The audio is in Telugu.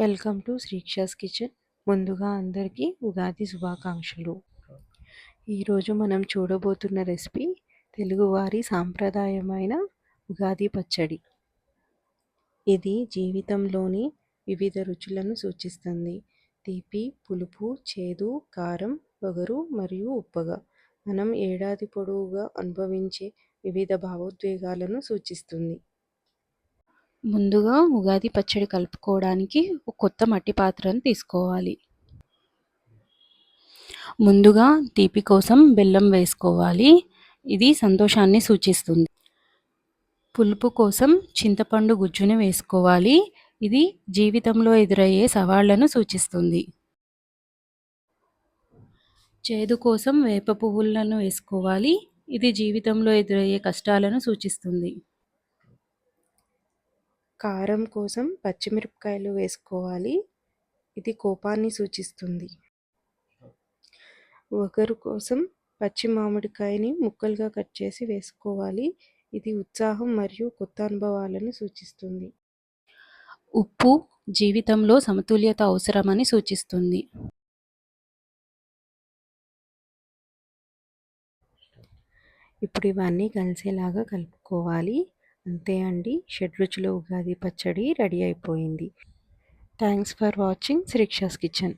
Welcome to Srikshas kitchen. ముందుగా అందరికీ ఉగాది శుభాకాంక్షలు. ఈరోజు మనం చూడబోతున్న రెసిపీ తెలుగువారి సాంప్రదాయమైన ఉగాది పచ్చడి. ఇది జీవితంలోని వివిధ రుచులను సూచిస్తుంది. తీపి పులుపు చేదు కారం వగరు మరియు ఉప్పగా. మనం ఏడాది పొడవుగా అనుభవించే వివిధ భావోద్వేగాలను సూచిస్తుంది. ముందుగా ఉగాది పచ్చడి కలుపుకోవడానికి ఒక కొత్త మట్టి పాత్రను తీసుకోవాలి. ముందుగా తీపి కోసం బెల్లం వేసుకోవాలి. ఇది సంతోషాన్ని సూచిస్తుంది. పులుపు కోసం చింతపండు గుజ్జుని వేసుకోవాలి. ఇది జీవితంలో ఎదురయ్యే సవాళ్ళను సూచిస్తుంది. చేదు కోసం వేప పువ్వులను వేసుకోవాలి. ఇది జీవితంలో ఎదురయ్యే కష్టాలను సూచిస్తుంది. కారం కోసం పచ్చిమిరపకాయలు వేసుకోవాలి. ఇది కోపాన్ని సూచిస్తుంది. ఒకరు కోసం పచ్చి మామిడికాయని ముక్కలుగా కట్ చేసి వేసుకోవాలి. ఇది ఉత్సాహం మరియు కొత్త అనుభవాలను సూచిస్తుంది. ఉప్పు జీవితంలో సమతుల్యత అవసరమని సూచిస్తుంది. ఇప్పుడు ఇవన్నీ కలిసేలాగా కలుపుకోవాలి. అంతే అండి. షడ్రుచుల ఉగాది పచ్చడి రెడీ అయిపోయింది. Thanks for watching. Srikshas kitchen.